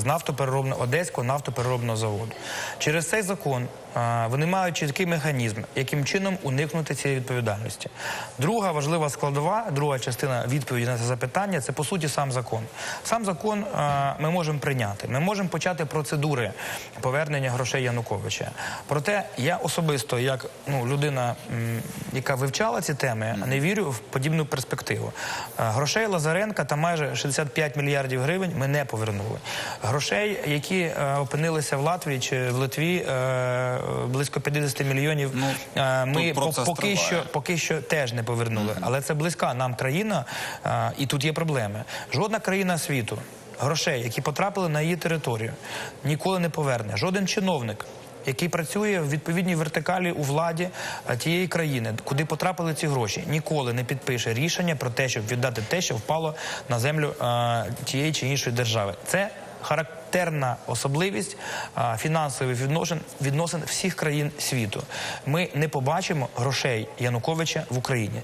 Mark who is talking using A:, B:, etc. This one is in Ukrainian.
A: з нафтопереробного одеського нафтопереробного заводу. Через цей закон вони мають чіткий механізм, яким чином уникнути цієї відповідальності. Друга важлива складова, друга частина відповіді на це запитання це по суті сам закон. Сам закон ми можемо прийняти. Ми можемо почати процедури повернення грошей Януковича. Проте я особисто, як ну, людина, яка вивчала ці теми, не вірю в подібну перспективу. Грошей Лазаренка та майже 65 мільярдів гривень ми не повернули. Грошей, які опинилися в Латвії чи в Литві, е, близько 50 мільйонів.
B: Ну,
A: е, ми по- поки
B: триває.
A: що поки що теж не повернули. Але це близька нам країна, і тут є проблеми. Жодна країна світу грошей, які потрапили на її територію, ніколи не поверне. Жоден чиновник. Який працює в відповідній вертикалі у владі тієї країни, куди потрапили ці гроші, ніколи не підпише рішення про те, щоб віддати те, що впало на землю а, тієї чи іншої держави. Це характерна особливість фінансових відносин, відносин всіх країн світу. Ми не побачимо грошей Януковича в Україні.